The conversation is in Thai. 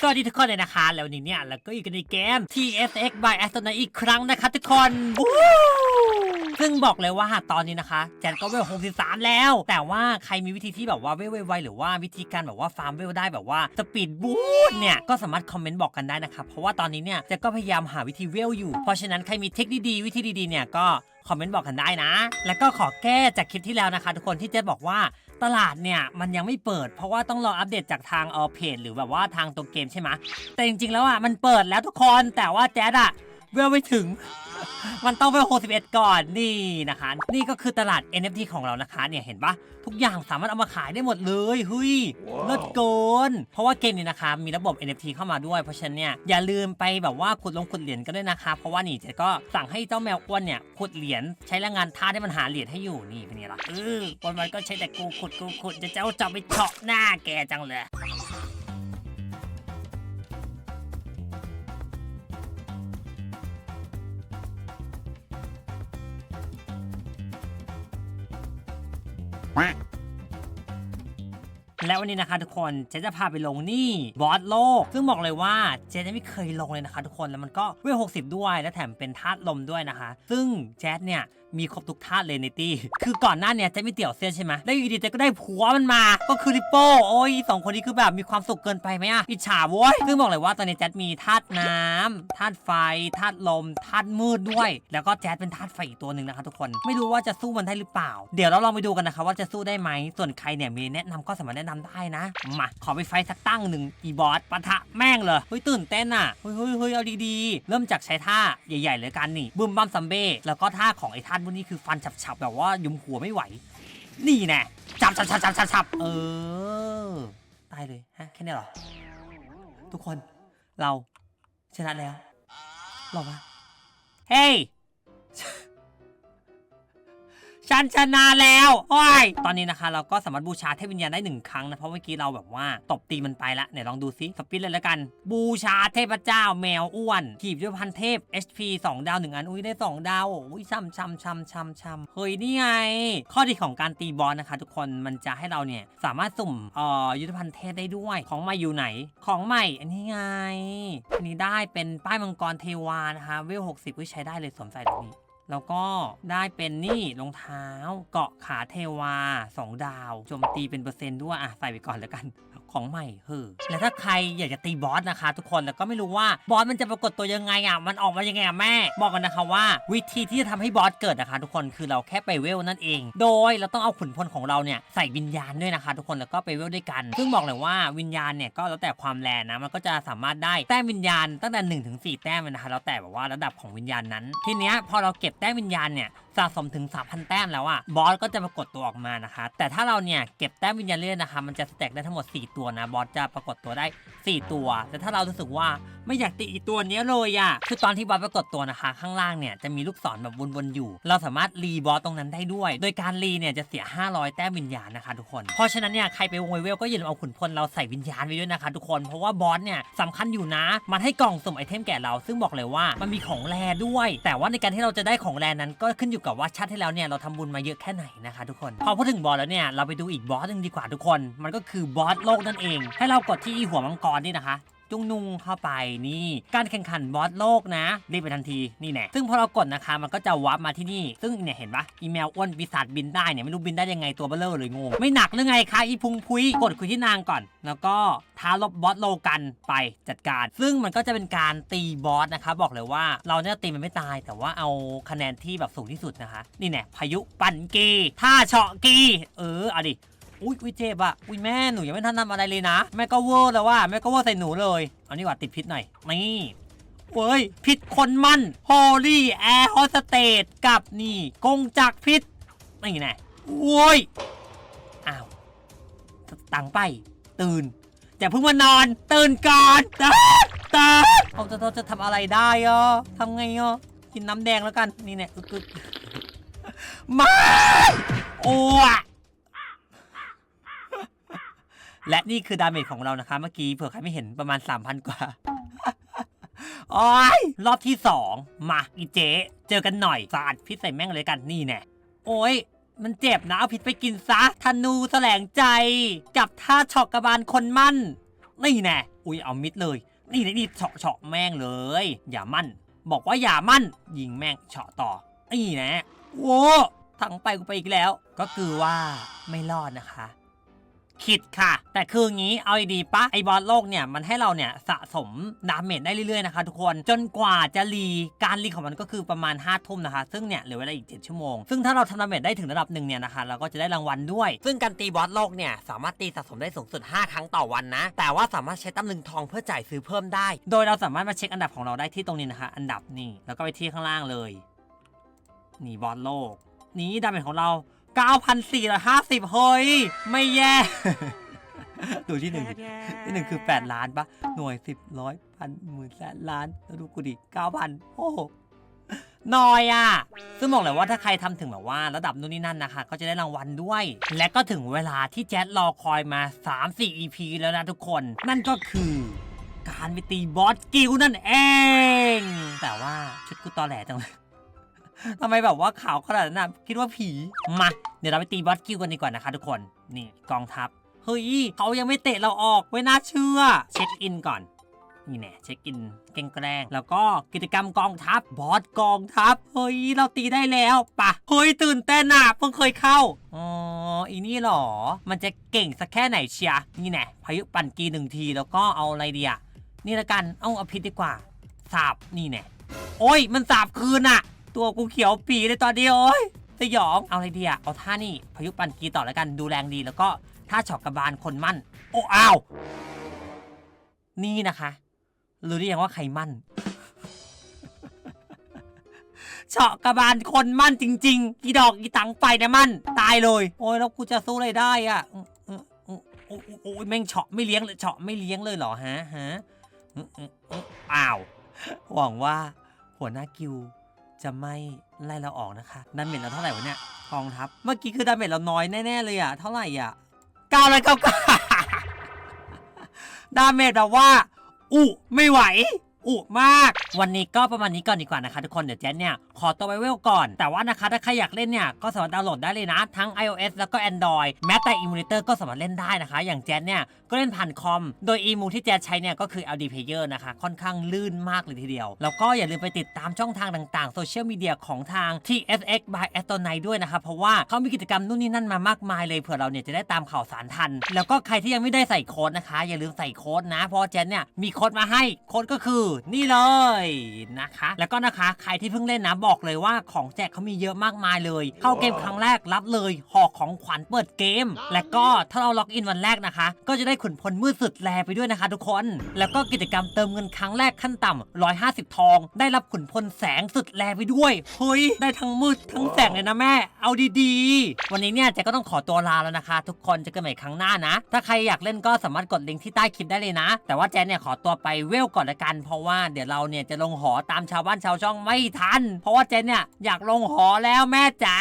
สวัสดีทุกคนเลยนะคะ แล้ววันนี้เนี่ยเราก็อยู่กันในเกม TSX by Astronaut อีกครั้งนะคะทุกคน ซึ่งบอกเลยว่าตอนนี้นะคะ แจนก็เวล63แล้ว แต่ว่าใครมีวิธีที่แบบว่าเวลไวๆหรือว่าวิธีการแบบว่าฟาร์มเวลได้แบบว่าสปีดบูทเนี่ยก็สามารถคอมเมนต์บอกกันได้นะครับเพราะว่าตอนนี้เนี่ยแจนก็พยายามหาวิธีเวลอยู่ เพราะฉะนั้นใครมีเทคนิคดีๆวิธีดีๆเนี่ยก็คอมเมนต์บอกกันได้นะ แล้วก็ขอแก้จากคลิปที่แล้วนะคะ ทุกคนที่เจนบอกว่าตลาดเนี่ยมันยังไม่เปิด เพราะว่าต้องรออัปเดตจากทางเออเพจหรือแบบว่าทางตัวเกมใช่ไหมแต่จริงๆแล้วอะมันเปิดแล้วทุกคนแต่ว่าแจ๊ดอะเวลไม่ถึง มันต้องไป61 ก่อนนี่นะคะ นี่ก็คือตลาด NFT ของเรานะคะเนี่ยเห็นปะทุกอย่างสามารถเอามาขายได้หมดเลยเฮ้ยว้าวเลิศเกินเพราะว่าเกมนี้นะคะมีระบบ NFT เข้ามาด้วย เพราะฉะนั้นเนี่ยอย่าลืมไปแบบว่าขุดลงขุดเหรียญกันด้วยนะคะเพราะว่านี่เจ๊ก็สั่งให้เจ้าแมวอ้วนเนี่ยขุดเหรียญใช้แรงงานท่าสให้มันหาเหรียญให้อยู่นี่เป็นไงล่ะเออวันวันๆก็ใช้แต่กูขุดกูขุดจะเจ้าจับไปเฉาะหน้าแกจังเลย Quack. และวันนี้นะคะทุกคนเจ๊จะพาไปลงนี่บอสโลก ซึ่งบอกเลยว่าเจ๊ไม่เคยลงเลยนะคะทุกคนแล้วมันก็เวล60ด้วยและแถมเป็นธาตุลมด้วยนะคะ ซึ่งแจ๊ดเนี่ยมีครบทุกธาตุเลยในตี้คือก่อนหน้าเนี่ยเจ๊ไม่เตี่ยวเส้นใช่ไหมแล้วอยู่ดีเจ๊ก็ได้ผัวมันมา ก็คือริปโป้โอ้ยสองคนนี้คือแบบมีความสุขเกินไปไหมอะอิจฉาโว้ยซึ่งบอกเลยว่าตอนนี้แจ๊ดมีธาตุน้ำธาตุไฟธาตุลมธาตุมืดด้วย แล้วก็แจ๊ดเป็นธาตุไฟอีกตัวหนึ่งนะคะทุกคนไม่รู้ว่าจะสู้มันได้หรือเปล่า เดี๋ยวเราลองไปดูกันนะคะว่าจะสู้ได้ไหมส่วนใครเนี่ยมีแนะนำก็สามารถแนะนำได้นะ มาขอไปไฟสักตั้งหนึ่งอีบอสปะทะแม่งเลยเฮ้ยตื่นเต้นอะเฮ้ยเฮ้ยเฮ้ยเอาดีๆ เริ่มจากใช้ท่าใหญ่ๆเลยกันนี่บึมบัมซัมเบ้แล้วก็ท่าของไอ้ท่านพวกนี้คือฟันฉับๆแบบว่ายุมหัวไม่ไหว นี่แน่จับจับจับจับจับจับเออตายเลยฮะแค่นี้เหรอ ทุกคนเราชนะแล้วหรอวะเฮ้ย ฉันชนะแล้วโอ้ยตอนนี้นะคะ เราก็สามารถบูชาเทพวิญญาณได้หนึ่งครั้งนะเพราะเมื่อกี้เราแบบว่าตบตีมันไปละไหนลองดูซิสปินเลยแล้วกัน บูชาเทพเจ้าแมวอ้วนขีบด้วยพันเทพ HP 2 ดาวหนึ่งอันอุ้ยได้ 2 ดาวอุ้ยช่ำช่ำช่ำช่ำช่ำเฮ้ยนี่ไง ข้อดีของการตีบอลนะคะ ทุกคนมันจะให้เราเนี่ยสามารถสุ่มเอ่อยุทธภัณฑ์เทพได้ด้วยของใหม่อยู่ไหน ของใหม่อันนี้ไงอันนี้ได้เป็นป้ายมังกรเทวานะคะเวล60วิใช้ได้เลยสวมใส่ตรงนี้ แล้วก็ได้เป็นนี่รองเท้า เกาะขาเทวา 2 ดาวโจมตีเป็นเปอร์เซ็นต์ด้วยอะใส่ไปก่อนแล้วกันของใหม่เฮ้อและถ้าใครอยากจะตีบอสนะคะทุกคนแล้วก็ไม่รู้ว่าบอสมันจะปรากฏตัวยังไงอะมันออกมายังไงอะแม่ บอกกันนะคะว่า วิธีที่จะทำให้บอสเกิดนะคะ ทุกคนคือเราแค่ไปเวลนั่นเอง โดยเราต้องเอาขุนพลของเราเนี่ยใส่วิญญาณด้วยนะคะ ทุกคนแล้วก็ไปเวลด้วยกัน ซึ่งบอกเลยว่าวิญญาณเนี่ยก็แล้วแต่ความแรงนะมันก็จะสามารถได้แต้มวิญญาณตั้งแต่1นถึงสแต้มเลยนะคะแล้วแต่แบบว่าระดับของวิญญาณนั้น ทีเนี้ยพอเราเก็บแต้มวิญญาณเนี่ยสะสมถึง 3,000 แต้มแล้วอะบอสก็จะปรากฏตัวออกมานะคะ แต่ถ้าเราเนี่ยเก็บแต้มวิญญาณเรื่อยนะคะ มันจะสแต็กได้ทั้งหมด 4 ตัวนะบอสจะปรากฏตัวได้ 4 ตัว แต่ถ้าเรารู้สึกว่าไม่อยากตีอีตัวนี้เลยอะคือตอนที่บอสปรากฏตัวนะคะข้างล่างเนี่ยจะมีลูกศรแบบวนๆอยู่ เราสามารถรีบอสตรงนั้นได้ด้วย โดยการรีเนี่ยจะเสีย 500 แต้มวิญญาณนะคะทุกคน เพราะฉะนั้นเนี่ยใครไปวงเวลก็อย่าลืมเอาขุนพลเราใส่วิญญาณไว้ด้วยนะคะทุกคน เพราะว่าบอสเนี่ยสำคัญอยู่นะ มันให้กล่องสุ่มไอเทมแก่เรา ซึ่งบอกเลยว่ามันมีของแรด้วย แต่ว่าในการที่เราจะได้ของแรนั้นก็ขึ้นอยู่กับว่าชาติที่แล้วเนี่ยเราทำบุญมาเยอะแค่ไหนนะคะทุกคน พอพูดถึงบอสแล้วเนี่ยเราไปดูอีกบอสหนึ่งดีกว่าทุกคน มันก็คือบอสโลกนั่นเอง ให้เรากดที่หัวมังกรนี่นะคะจุงนุงเข้าไปนี่ การแข่งขันบอสโลกนะรีบไปทันทีนี่แน่ซึ่งพอเรากดนะคะมันก็จะวาร์ปมาที่นี่ ซึ่งเนี่ยเห็นปะอีเมลอ้วนปีศาจบินได้เนี่ยไม่รู้บินได้ยังไงตัวเบลเลอร์เลยงงไม่หนักหรือไงคะอีพุงพุยกดคุยที่นางก่อน แล้วก็ท้าลบบอสโลกันไปจัดการ ซึ่งมันก็จะเป็นการตีบอสนะคะบอกเลยว่าเราเนี่ยตีมันไม่ตาย แต่ว่าเอาคะแนนที่แบบสูงที่สุดนะคะ นี่แน่พายุปั่นกีท่าเฉาะกีเออเอาดิ อุ้ยอุ้ยเจ็บอะอุ้ยแม่หนูยังไม่ทันทำอะไรเลยนะ แม่ก็เวอร์แล้วว่าแม่ก็เวอร์ใส่หนูเลยเอานี่ว่าติดพิษหน่อยนี่เว้ยพิษคนมันฮอลลี่แอร์โฮสเตสกับนี่กงจักพิษนี่แน่โว้ยอ้าวตังไป ตื่นอย่าเพิ่งมานอน ตื่นก่อนตื่นตื่นเอาจะเราจะทำอะไรได้อะทำไงอะกินน้ำแดงแล้วกันนี่แน่อึกอึกมาโอ้อะ และนี่คือดาเมจของเรานะคะ เมื่อกี้เผื่อใครไม่เห็นประมาณ 3,000 กว่าโอ้ยรอบที่ 2 มาอีเจ๊เจอกันหน่อยสาดพิษใส่แม่งเลยกันนี่แน่โอ้ยมันเจ็บนะ เอาพิษไปกินซะธนูแสลงใจ กับท่าช็อกกระบาลคนมั่น นี่แน่อุ้ยเอามิดเลย นี่นี่เฉาะเฉาะแม่งเลย อย่ามั่น บอกว่าอย่ามั่น ยิงแม่งเฉาะต่อ นี่แนะโว้ทั้งไปกูไปอีกแล้ว ก็คือว่าไม่รอดนะคะ คิดค่ะ แต่คืองี้เอาดีปะไอบอลโลกเนี่ยมันให้เราเนี่ยสะสมดาเมจได้เรื่อยๆนะคะทุกคนจนกว่าจะรีการรีของมันก็คือประมาณ5้าทุ่มนะคะ ซึ่งเนี่ยเหลือเวลาอีก 7 ชั่วโมง ซึ่งถ้าเราทำดาเมจได้ถึงระดับหนึ่งเนี่ยนะคะเราก็จะได้รางวัลด้วย ซึ่งการตีบอสโลกเนี่ยสามารถตีสะสมได้สูงสุด 5 ครั้งต่อวันนะ แต่ว่าสามารถใช้ตำลึงทองเพื่อจ่ายซื้อเพิ่มได้ โดยเราสามารถมาเช็คอันดับของเราได้ที่ตรงนี้นะคะ อันดับนี่แล้วก็ไปที่ข้างล่างเลยนี่บอสโลก นี้ดาเมจของเรา 9,450 เฮ้ย ไม่แย่ ดูที่หนึ่งดิที่หนึ่งคือ 8 ล้านปะหน่วย 10ร้อยพันหมื่นแสนล้าน แล้วดูกูดิ9,000 โอ้โหน้อยอะ ซึ่งบอกเลยว่าถ้าใครทำถึงแบบว่าระดับนู่นนี่นั่นนะคะ ก็จะได้รางวัลด้วย และก็ถึงเวลาที่แจ๊ดรอคอยมา 3-4 EP แล้วนะทุกคน นั่นก็คือการไปตีบอสกิลนั่นเอง แต่ว่าชุดกูตอแหลจังเลย ทำไมแบบว่าขาวขนาดนั้นนะคิดว่าผี มา เดี๋ยวเราไปตีบอสกิลกันดีกว่านะคะทุกคน นี่กองทัพ เฮ้ยเขายังไม่เตะเราออก ไม่น่าเชื่อ เช็คอินก่อน นี่แน่เช็คอินแกงแกล้งแล้วก็กิจกรรมกองทัพบอสกองทัพ เฮ้ยเราตีได้แล้วปะเฮ้ยตื่นเต้นอะเพิ่งเคยเข้า อ๋ออีนี่หรอ มันจะเก่งสักแค่ไหนเชียร์นี่แน่พายุปั่นกีหนึ่งทีแล้วก็เอาอะไรดีอะนี่ละกันเอาอาพิษดีกว่าสาบนี่แน่โอ้ยมันสาบคืนอะ ตัวกูเขียวปีเลยตอนนี้โอ้ยสยองเอาอะไรดีอะเอาท่านี่พายุปันกีต่อแล้วกันดูแรงดีแล้วก็ท่าเฉอกกระบาลคนมั่น โอ้อ้าวนี่นะคะรู้ได้ยังว่าใครมั่นเฉาะกระบาลคนมั่นจริงๆอีดอกอีตังไปนะมั่น ตายเลย โอ้ยแล้วกูจะสู้อะไรได้อะโอ้ยโอ้ยแม่งเฉาะไม่เลี้ยงเลยเฉาะไม่เลี้ยงเลยเหรอฮะฮะอ้าวหวังว่าหัวหน้ากิว จะไม่ไล่เราออกนะคะดาเมจเราเท่าไหร่วะเนี่ยกองทัพเมื่อกี้คือดาเมจเราน้อยแน่ๆเลยอะเท่าไหร่อะเก้าเลยเก้าเก้าดาเมจแบบว่าอุไม่ไหว อุมาก วันนี้ก็ประมาณนี้ก่อนดีกว่านะคะทุกคน เดี๋ยวแจ๊เนี่ย ขอตัวไปเวลก่อน แต่ว่านะคะถ้าใครอยากเล่นเนี่ย ก็สามารถดาวน์โหลดได้เลยนะ ทั้ง iOS แล้วก็ Android แม้แต่ Emulator ก็สามารถเล่นได้นะคะ อย่างแจ๊เนี่ย ก็เล่นผ่านคอม โดย emu ที่แจ๊ใช้เนี่ยก็คือ LD Player นะคะ ค่อนข้างลื่นมากเลยทีเดียว แล้วก็อย่าลืมไปติดตามช่องทางต่างๆโซเชียลมีเดียของทาง TFX by a s t o n i ด้วยนะคะเพราะว่าเขามีกิจกรรมนู่นนี่นั่นมามากมายเลยเผื่อเราเนี่ยจะได้ตามข่าวสารทัน แล้วก็ใครที่ยังไม่ได้ใส่โค้ดนะคะ อย่าลืมใส่โค้ดนะเพราะแจ๊เนี่ยมีโค้ดมาให้โค้ดก็คือนี่เลยนะคะ แล้วก็นะคะใครที่เพิ่งเล่นนะบอกเลยว่าของแจกเขามีเยอะมากมายเลย เข้าเกมครั้งแรกรับเลยห่อของขวัญเปิดเกม และก็ถ้าเราล็อกอินวันแรกนะคะ ก็จะได้ขุนพลมืดสุดแลไปด้วยนะคะ ทุกคน แล้วก็กิจกรรมเติมเงินครั้งแรกขั้นต่ำ150 ทอง ได้รับขุนพลแสงสุดแลไปด้วยเฮ้ยได้ทั้งมืดทั้งแสงเลยนะแม่ เอาดีๆ วันนี้เนี่ยเจ๊ก็ต้องขอตัวลาแล้วนะคะ ทุกคนเจะกันใหม่ครั้งหน้านะ ถ้าใครอยากเล่นก็สามารถกดลิงก์ที่ใต้คลิปได้เลยนะ แต่ว่าแจ๊เนี่ยขอตัวไปเวลก่อนละกันเพราะว่าเดี๋ยวเราเนี่ยจะลงหอตามชาวบ้านชาวช่องไม่ทัน เพราะว่าเจนเนี่ยอยากลงหอแล้วแม่จ๋า